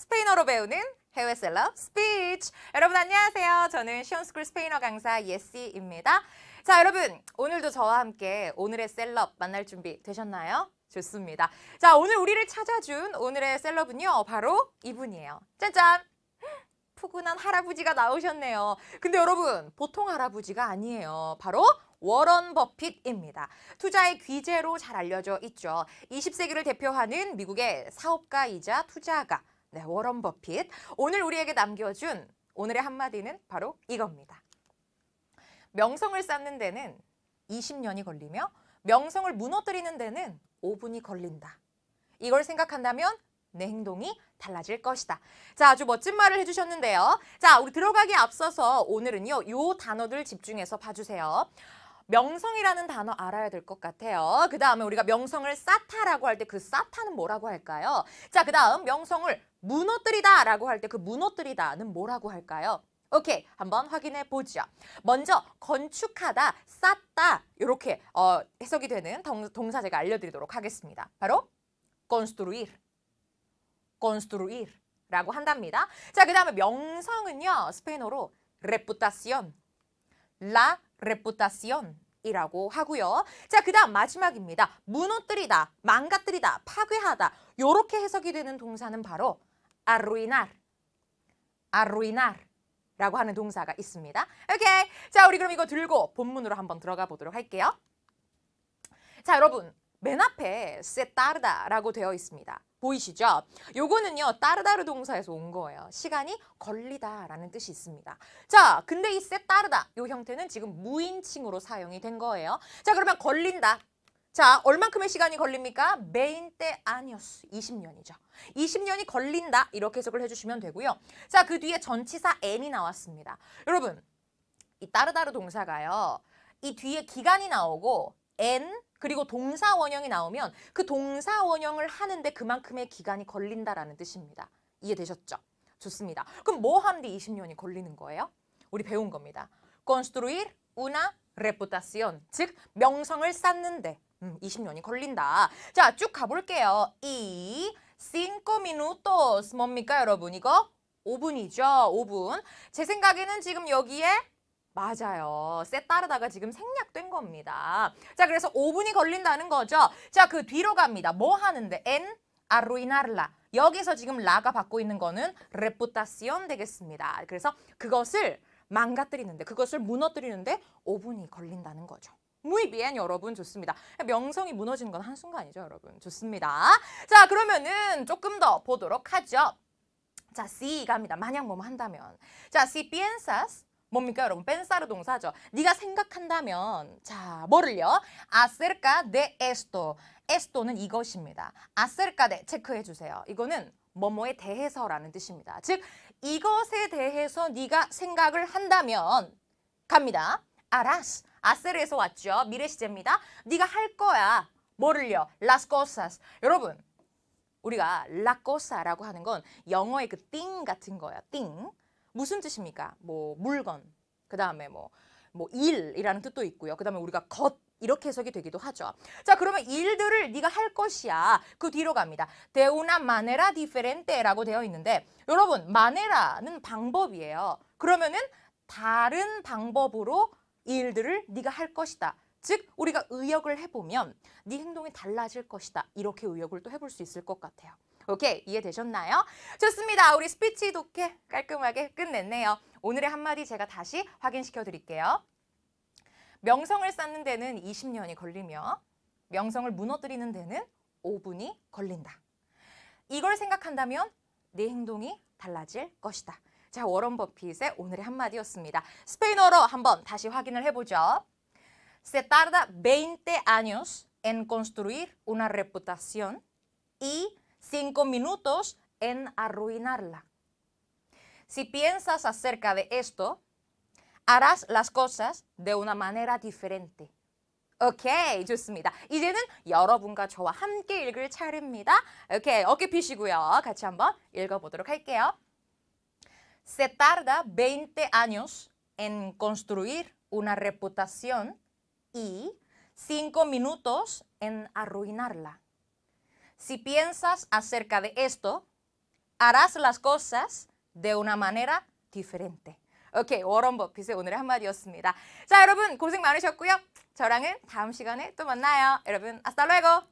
스페인어로 배우는 해외 셀럽 스피치. 여러분 안녕하세요. 저는 시온스쿨 스페인어 강사 예시입니다. 자, 여러분 오늘도 저와 함께 오늘의 셀럽 만날 준비 되셨나요? 좋습니다. 자, 오늘 우리를 찾아준 오늘의 셀럽은요. 바로 이분이에요. 짜잔! 푸근한 할아버지가 나오셨네요. 근데 여러분, 보통 할아버지가 아니에요. 바로 워런 버핏입니다. 투자의 귀재로 잘 알려져 있죠. 20세기를 대표하는 미국의 사업가이자 투자가 네, 워런 버핏. 오늘 우리에게 남겨준 오늘의 한마디는 바로 이겁니다. 명성을 쌓는 데는 20년이 걸리며 명성을 무너뜨리는 데는 5분이 걸린다. 이걸 생각한다면 내 행동이 달라질 것이다. 자, 아주 멋진 말을 해주셨는데요. 자, 우리 들어가기 앞서서 오늘은요, 요 단어들 집중해서 봐주세요. 명성이라는 단어 알아야 될 것 같아요. 그 다음에 우리가 명성을 쌓다라고 할 때 그 쌓다는 뭐라고 할까요? 자, 그 다음 명성을 무너뜨리다 라고 할 때 그 무너뜨리다는 뭐라고 할까요? 오케이, 한번 확인해 보죠. 먼저 건축하다, 쌓다 이렇게 어, 해석이 되는 동, 사 제가 알려드리도록 하겠습니다. 바로 construir, construir라고 한답니다. 자, 그 다음에 명성은요 스페인어로 reputación, la reputación 이라고 하고요. 자, 그 다음 마지막입니다. 무너뜨리다, 망가뜨리다, 파괴하다 이렇게 해석이 되는 동사는 바로 arruinar, arruinar 라고 하는 동사가 있습니다. 오케이. 자, 우리 그럼 이거 들고 본문으로 한번 들어가 보도록 할게요. 자, 여러분. 맨 앞에 se tarda라고 되어 있습니다. 보이시죠? 요거는요. 따르다르 동사에서 온 거예요. 시간이 걸리다라는 뜻이 있습니다. 자, 근데 이 se tarda 요 형태는 지금 무인칭으로 사용이 된 거예요. 자, 그러면 걸린다. 자, 얼만큼의 시간이 걸립니까? 메인 때 아니었어. 20년이죠. 20년이 걸린다. 이렇게 해석을 해주시면 되고요. 자, 그 뒤에 전치사 n이 나왔습니다. 여러분, 이 따르다르 동사가요. 이 뒤에 기간이 나오고 n 그리고 동사 원형이 나오면 그 동사 원형을 하는데 그만큼의 기간이 걸린다라는 뜻입니다. 이해되셨죠? 좋습니다. 그럼 뭐 하는데 20년이 걸리는 거예요? 우리 배운 겁니다. construir una reputación, 즉 명성을 쌓는데 음, 20년이 걸린다. 자, 쭉 가볼게요. 이 cinco minutos 뭡니까 여러분? 이거 5분이죠. 5분. 제 생각에는 지금 여기에 맞아요. 세 따르다가 지금 생략된 겁니다. 자, 그래서 5분이 걸린다는 거죠. 자, 그 뒤로 갑니다. 뭐 하는데? en arruinarla. 여기서 지금 라가 받고 있는 거는 reputación 되겠습니다. 그래서 그것을 망가뜨리는데, 그것을 무너뜨리는데 5분이 걸린다는 거죠. muy bien 여러분 좋습니다. 명성이 무너지는 건 한순간이죠 여러분. 좋습니다. 자 그러면은 조금 더 보도록 하죠. 자 si 갑니다. 만약 뭐뭐 한다면 자 si piensas 뭡니까 여러분? 펜사르 동사죠. 네가 생각한다면 자 뭐를요? acerca de esto. esto는 이것입니다. acerca de 체크해 주세요. 이거는 뭐뭐에 대해서라는 뜻입니다. 즉 이것에 대해서 네가 생각을 한다면 갑니다. 알았. 아세르에서 왔죠. 미래 시제입니다. 네가 할 거야. 뭐를요? las cosas. 여러분 우리가 la cosa라고 하는 건 영어의 그 thing 같은 거야. thing. 무슨 뜻입니까? 뭐 물건, 그 다음에 뭐, 뭐 일이라는 뜻도 있고요. 그 다음에 우리가 것 이렇게 해석이 되기도 하죠. 자 그러면 일들을 네가 할 것이야. 그 뒤로 갑니다. Una manera diferente라고 되어 있는데 여러분 manera는 방법이에요. 그러면은 다른 방법으로 일들을 네가 할 것이다. 즉 우리가 의역을 해보면 네 행동이 달라질 것이다. 이렇게 의역을 또 해볼 수 있을 것 같아요. 오케이 이해되셨나요? 좋습니다. 우리 스피치 독해 깔끔하게 끝냈네요. 오늘의 한마디 제가 다시 확인시켜 드릴게요. 명성을 쌓는 데는 20년이 걸리며 명성을 무너뜨리는 데는 5분이 걸린다. 이걸 생각한다면 내 행동이 달라질 것이다. 자, 워런 버핏의 오늘의 한마디였습니다. 스페인어로 한번 다시 확인을 해보죠. Se tarda 20 años en construir una reputación y cinco minutos en arruinarla. Si piensas acerca de esto, harás las cosas de una manera diferente. 오케이, 좋습니다. 이제는 여러분과 저와 함께 읽을 차례입니다. 오케이, 어깨 피시고요. 같이 한번 읽어보도록 할게요. Se tarda 20 años en construir una reputación y 5 minutos en arruinarla. Si piensas acerca de esto, harás las cosas de una manera diferente. 오케이, 워런 버핏의 오늘의 한마디였습니다. 자, 여러분 고생 많으셨고요. 저랑은 다음 시간에 또 만나요. 여러분, hasta luego.